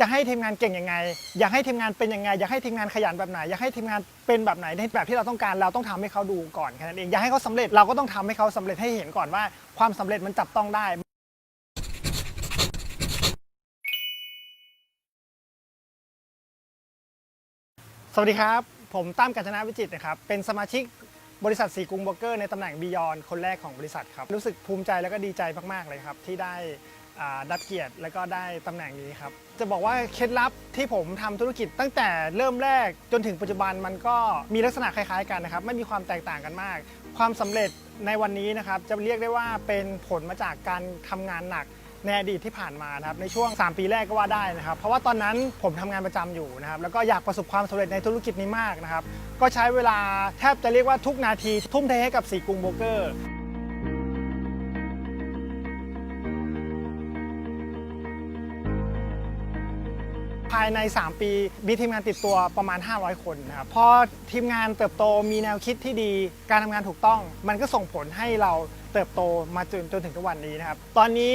จะให้ทีมงานเก่งยังไง อยากให้ทีมงานเป็นยังไง อยากให้ทีมงานขยันแบบไหน อยากให้ทีมงานเป็นแบบไหนในแบบที่เราต้องการเราต้องทำให้เขาดูก่อนแค่นั้นเองอยากให้เขาสำเร็จเราก็ต้องทำให้เขาสำเร็จให้เห็นก่อนว่า ความสำเร็จมันจับต้องได้สวัสดีครับ ผมตั้มกัญจนาวิจิตนะครับ เป็นสมาชิกบริษัทสีกรุงโบรกเกอร์ในตำแหน่งบียอนคนแรกของบริษัทครับ รู้สึกภูมิใจแล้วก็ดีใจมาก ๆ เลยครับ ที่ได้ รับเกียรติแล้วก็ได้ตำแหน่งนี้ครับ จะบอกว่าเคล็ดลับที่ผมทำธุรกิจตั้งแต่เริ่มแรกจนถึงปัจจุบันมันก็มีลักษณะคล้ายๆกันนะครับ ไม่มีความแตกต่างกันมาก ความสำเร็จในวันนี้นะครับ จะเรียกได้ว่าเป็นผลมาจากการทำงานหนักในอดีตที่ผ่านมานะครับในช่วง 3 ปีแรกก็ว่าได้นะครับ เพราะว่าตอนนั้นผมทำงานประจำอยู่นะครับ แล้วก็อยากประสบความสำเร็จในธุรกิจนี้มากนะครับ ก็ใช้เวลาแทบจะเรียกว่าทุกนาทีทุ่มเทให้กับสีกรุงโบรกเกอร์ ภายใน 3 ปีมีทีมงานติดตัวประมาณ 500 คนนะครับพอทีมงานเติบโตมีแนวคิดที่ดี การทำงานถูกต้อง มันก็ส่งผลให้เราเติบโตมาจนจนถึงทุกวันนี้นะครับ ตอนนี้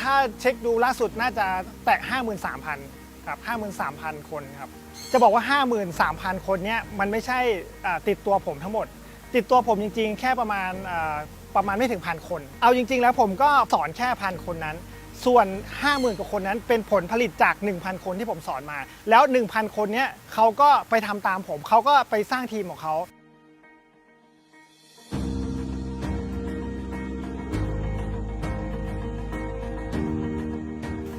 ถ้าเช็คดูล่าสุดน่าจะแตะ 53,000ครับ53,000 คนครับจะบอกว่า 53,000 คนเนี้ยมันไม่ใช่ติดตัวผมทั้งหมด ติดตัวผมจริง ๆ แค่ประมาณประมาณไม่ถึงพันคน เอาจริง ๆ แล้วผมก็สอนแค่พันคนนั้น ส่วน 50,000 กว่าคนนั้นเป็นผลผลิตจาก 1,000 คนที่ผมสอนมา แล้ว 1,000 คนเนี้ยเขาก็ไปทำตามผม เขาก็ไปสร้างทีมของเขา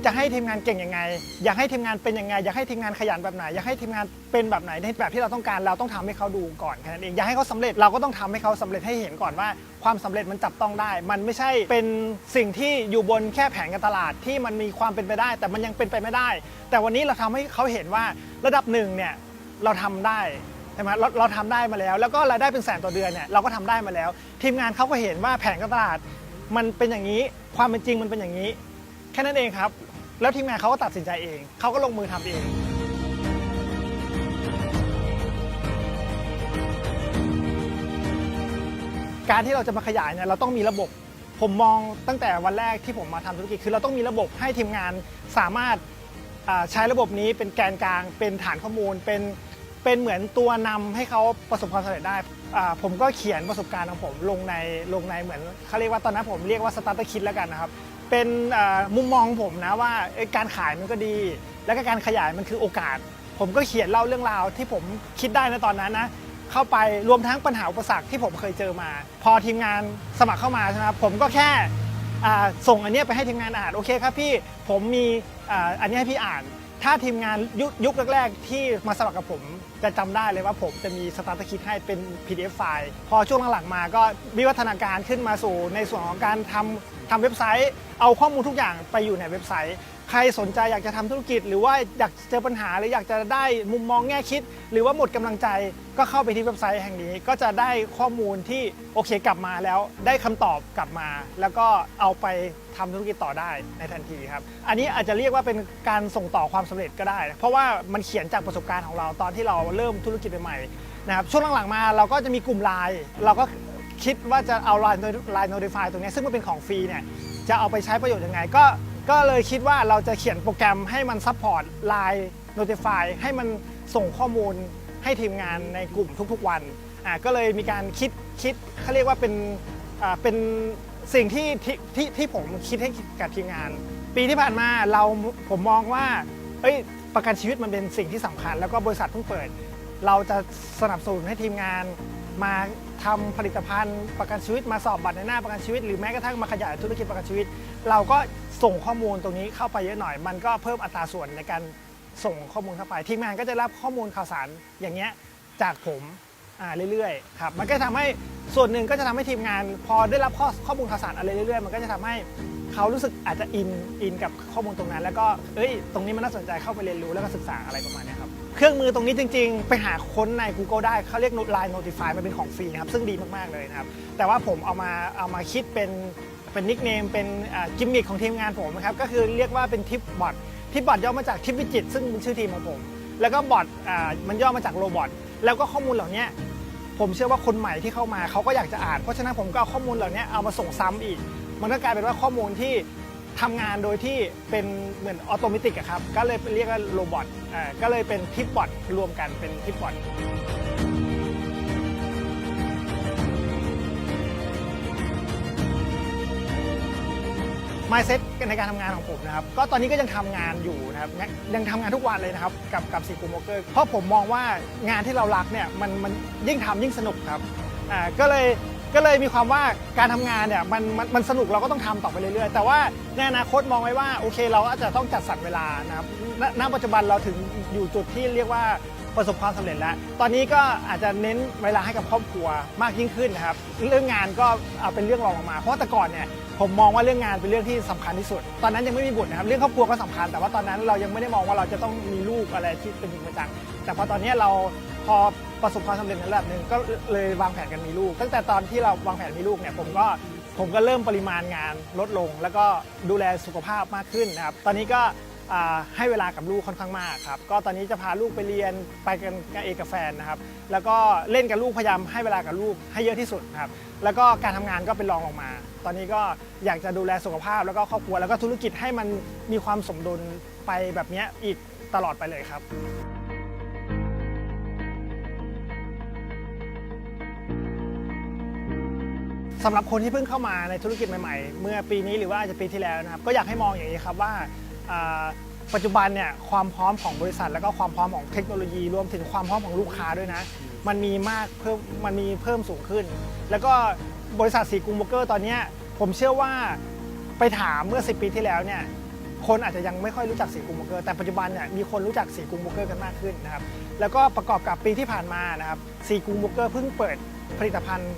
จะให้ทีมงานเก่งยังไง อยากให้ทีมงานเป็นยังไง อยากให้ทีมงานขยันแบบไหน อยากให้ทีมงานเป็นแบบไหนในแบบที่เราต้องการเราต้องทำให้เขาดูก่อนแค่นั้นเองอยากให้เขาสำเร็จเราก็ต้องทำให้เขาสำเร็จให้เห็นก่อนว่า ความสำเร็จมันจับต้องได้ มันไม่ใช่เป็นสิ่งที่อยู่บนแค่แผงการตลาดที่มันมีความเป็นไปได้ แต่มันยังเป็นไปไม่ได้ แต่วันนี้เราทำให้เขาเห็นว่าระดับหนึ่งเนี่ยเราทำได้ใช่ไหมเราเราทำได้มาแล้ว แล้วก็รายได้เป็นแสนต่อเดือนเนี่ยเราก็ทำได้มาแล้ว ทีมงานเขาก็เห็นว่าแผงการตลาด มันเป็นอย่างนี้ ความเป็นจริงมันเป็นอย่างนี้ แค่นั้นเองครับ แล้วทีมงานเขาก็ตัดสินใจเอง เขาก็ลงมือทำเอง การที่เราจะมาขยายเนี่ยเราต้องมีระบบ ผมมองตั้งแต่วันแรกที่ผมมาทำธุรกิจคือเราต้องมีระบบให้ทีมงานสามารถอ่าใช้ระบบนี้เป็นแกนกลาง เป็นฐานข้อมูล เป็นเป็นเหมือนตัวนำให้เขาประสบความสำเร็จได้อ่าผมก็เขียนประสบการณ์ของผมลงในลงในเหมือนเขาเรียกว่าตอนนั้นผมเรียกว่าสตาร์ทคิดแล้วกันนะครับ เป็นมุมมองผมนะว่าการขายมันก็ดี แล้วก็การขยายมันคือโอกาส ผมก็เขียนเล่าเรื่องราวที่ผมคิดได้ในตอนนั้นนะเข้าไปรวมทั้งปัญหาอุปสรรคที่ผมเคยเจอมา พอทีมงานสมัครเข้ามาใช่ไหมผมก็แค่ส่งอันนี้ไปให้ทีมงานอ่านโอเคครับพี่ผมมีอันนี้ให้พี่อ่าน ถ้าทีมงานยุคยุคแรกๆที่มาสมัครกับผมจะจำได้เลยว่าผมจะมีสตาร์ทคิดให้เป็น PDF ไฟล์ พอช่วงหลังๆมาก็วิวัฒนาการขึ้นมาสู่ในส่วนของการทำทำเว็บไซต์ เอาข้อมูลทุกอย่างไปอยู่ในเว็บไซต์ ใครสนใจอยากจะทำธุรกิจ หรือว่าอยากเจอปัญหาหรืออยากจะได้มุมมองแง่คิด หรือว่าหมดกำลังใจก็เข้าไปที่เว็บไซต์แห่งนี้ ก็จะได้ข้อมูลที่โอเคกลับมาแล้ว ได้คำตอบกลับมา แล้วก็เอาไปทำธุรกิจต่อได้ในทันทีครับ อันนี้อาจจะเรียกว่าเป็นการส่งต่อความสำเร็จก็ได้ เพราะว่ามันเขียนจากประสบการณ์ของเราตอนที่เราเริ่มธุรกิจใหม่นะครับช่วงหลังๆมาเราก็จะมีกลุ่มไลน์เราก็ คิดว่าจะเอาไลน์ไลน์ notify ตรงนี้ซึ่งมันเป็นของฟรีเนี่ยจะเอาไปใช้ประโยชน์ยังไงก็ก็เลยคิดว่าเราจะเขียนโปรแกรมให้มันซัพพอร์ต Line Notify ให้มันส่งข้อมูลให้ทีมงานในกลุ่มทุกๆวันอ่าก็เลยมีการคิดคิดเขาเรียกว่าเป็นอ่าเป็นสิ่งที่ที่ที่ที่ผมคิดให้กับทีมงาน ปีที่ผ่านมาเราผมมองว่าเอ้ยประกันชีวิตมันเป็นสิ่งที่สำคัญ แล้วก็บริษัทเพิ่งเปิด เราจะสนับสนุนให้ทีมงานมา ทำผลิตภัณฑ์ประกันชีวิตมาสอบบัตรในหน้าประกันชีวิต หรือแม้กระทั่งมาขยายธุรกิจประกันชีวิต เราก็ส่งข้อมูลตรงนี้เข้าไปเยอะหน่อย มันก็เพิ่มอัตราส่วนในการส่งข้อมูลเข้าไปทีมงานก็จะรับข้อมูลข่าวสารอย่างเงี้ยจากผม อ่าเรื่อยๆครับมันก็ทำให้ส่วนหนึ่งก็จะทำให้ทีมงาน พอได้รับข้อข้อมูลข่าวสารอะไรเรื่อยๆ มันก็จะทำให้เขารู้สึกอาจจะอินอินกับข้อมูลตรงนั้น แล้วก็เอ้ยตรงนี้มันน่าสนใจเข้าไปเรียนรู้แล้วก็ศึกษาอะไรประมาณนี้ครับเครื่องมือตรงนี้จริง ๆ ไปหาค้นใน Google ได้เขาเรียก Line Notify มันเป็นของฟรีนะครับซึ่งดีมากๆเลยนะครับแต่ว่าผมเอามาเอามาคิดเป็นเป็นนิกเนมเป็นกิมมิคของทีมงานผมนะครับก็คือเรียกว่าเป็นทิปบอททิปบอทย่อมาจากทิปวิจิตซึ่งเป็นชื่อทีมของผม แล้วก็บอทมันย่อมาจากโรบอท แล้วก็ข้อมูลเหล่านี้ผมเชื่อว่าคนใหม่ที่เข้ามาเขาก็อยากจะอ่าน เพราะฉะนั้นผมก็เอาข้อมูลเหล่านี้เอามาส่งซ้ำอีก มันก็กลายเป็นว่าข้อมูลที่ทำงานโดยที่เป็นเหมือนออโตเมติกครับ ก็เลยเรียกว่าโรบอทก็เลยเป็นทิปบอทรวมกันเป็นทิปบอท mindset ในการทำงานของผมนะครับ ก็ตอนนี้ก็ยังทำงานอยู่นะครับยังยังทำงานทุกวันเลยนะครับ กับกับซีกูโมเกอร์เพราะผมมองว่างานที่เรารักเนี่ยมันมันยิ่งทำยิ่งสนุกครับอ่าก็เลยก็เลยมีความว่าการทำงานเนี่ยมันมันมันสนุกเราก็ต้องทำต่อไปเรื่อยๆ แต่ว่าในอนาคตมองไว้ว่าโอเคเราอาจจะต้องจัดสรรเวลานะครับณณปัจจุบันเราถึงอยู่จุดที่เรียกว่า ประสบความสำเร็จแล้ว ตอนนี้ก็อาจจะเน้นเวลาให้กับครอบครัวมากยิ่งขึ้นนะครับ เรื่องงานก็เอาเป็นเรื่องรองลงมา เพราะแต่ก่อนเนี่ยผมมองว่าเรื่องงานเป็นเรื่องที่สำคัญที่สุด ตอนนั้นยังไม่มีบุตรนะครับ เรื่องครอบครัวก็สำคัญ แต่ว่าตอนนั้นเรายังไม่ได้มองว่าเราจะต้องมีลูกอะไรที่เป็นจริงเป็นจัง แต่พอตอนนี้เราพอประสบความสำเร็จในระดับหนึ่งก็เลยวางแผนกันมีลูก ตั้งแต่ตอนที่เราวางแผนมีลูกเนี่ยผมก็ผมก็เริ่มปริมาณงานลดลง แล้วก็ดูแลสุขภาพมากขึ้นนะครับ ตอนนี้ก็ ให้เวลากับลูกค่อนข้างมากครับก็ตอนนี้จะพาลูกไปเรียนไปกันกับเอกกับแฟนนะครับ แล้วก็เล่นกับลูกพยายามให้เวลากับลูกให้เยอะที่สุดครับแล้วก็การทำงานก็เป็นรองลงมา ตอนนี้ก็อยากจะดูแลสุขภาพ แล้วก็ครอบครัวแล้วก็ธุรกิจให้มันมีความสมดุลไปแบบนี้อีกตลอดไปเลยครับสำหรับคนที่เพิ่งเข้ามาในธุรกิจใหม่ๆ เมื่อปีนี้หรือว่าอาจจะปีที่แล้วนะครับ ก็อยากให้มองอย่างนี้ครับว่า ปัจจุบันเนี่ยความพร้อมของบริษัท แล้วก็ความพร้อมของเทคโนโลยีรวมถึงความพร้อมของลูกค้าด้วยนะ มันมีมากเพิ่มมันมีเพิ่มสูงขึ้น แล้วก็บริษัทสีกุงโบกเกอร์ตอนนี้ผมเชื่อว่าไปถามเมื่อ 10 ปีที่แล้วเนี่ยคนอาจจะยังไม่ค่อยรู้จักสีกุงโบกเกอร์แต่ปัจจุบันเนี่ยมีคนรู้จักสีกุงโบกเกอร์กันมากขึ้นนะครับแล้วก็ประกอบกับปีที่ผ่านมานะครับสีกุงโบกเกอร์เพิ่งเปิดผลิตภัณฑ์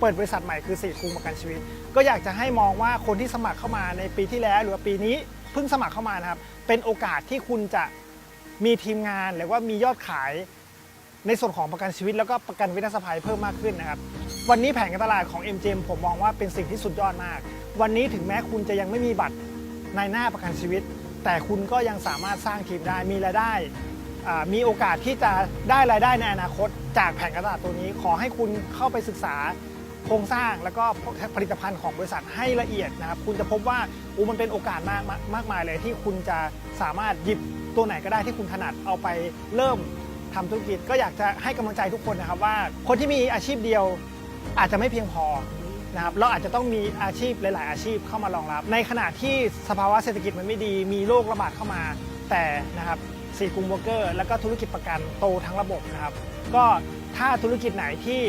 เปิดบริษัทใหม่คือสีกุงประกันชีวิต ก็อยากจะให้มองว่าคนที่สมัครเข้ามาในปีที่แล้วหรือปีนี้ เพิ่งสมัครเข้ามานะครับ เป็นโอกาสที่คุณจะมีทีมงานหรือว่ามียอดขายในส่วนของประกันชีวิต แล้วก็ประกันวินาศภัยเพิ่มมากขึ้นนะครับ วันนี้แผนการตลาดของ MGM ผมมองว่าเป็นสิ่งที่สุดยอดมาก วันนี้ถึงแม้คุณจะยังไม่มีบัตรในหน้าประกันชีวิต แต่คุณก็ยังสามารถสร้างทีมได้มีรายได้อ่ามีโอกาสที่จะได้รายได้ในอนาคต จากแผนการตลาดตัวนี้ ขอให้คุณเข้าไปศึกษา โครงสร้างแล้วก็ผลิตภัณฑ์ของบริษัทให้ละเอียดนะครับ คุณจะพบว่าอูมันเป็นโอกาสมากมากมากมายเลยที่คุณจะสามารถหยิบตัวไหนก็ได้ที่คุณถนัดเอาไปเริ่มทำธุรกิจ ก็อยากจะให้กำลังใจทุกคนนะครับว่า คนที่มีอาชีพเดียวอาจจะไม่เพียงพอนะครับเราอาจจะต้องมีอาชีพหลาย ๆ อาชีพเข้ามารองรับ ในขณะที่สภาวะเศรษฐกิจมันไม่ดี มีโรคระบาดเข้ามา แต่นะครับสีกรุงโบรกเกอร์ แล้วก็ธุรกิจประกันโตทั้งระบบนะครับ ก็ถ้าธุรกิจไหนที่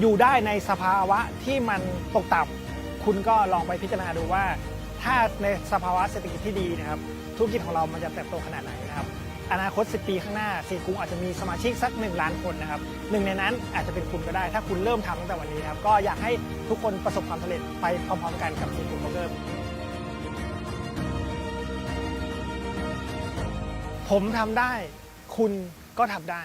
อยู่ได้ในสภาวะที่มันตกต่ำคุณก็ลองไปพิจารณาดูว่า ถ้าในสภาวะเศรษฐกิจที่ดีนะครับ ธุรกิจของเรามันจะเติบโตขนาดไหนนะครับ อนาคต 10 ปีข้างหน้าสีกรุงอาจจะมีสมาชิกสัก 1 ล้านคนนะครับหนึ่งในนั้นอาจจะเป็นคุณก็ได้ ถ้าคุณเริ่มทำตั้งแต่วันนี้นะครับก็อยากให้ทุกคนประสบความสำเร็จไปพร้อมๆกันกับสีกรุงโบรกเกอร์ผมทำได้ คุณก็ทำได้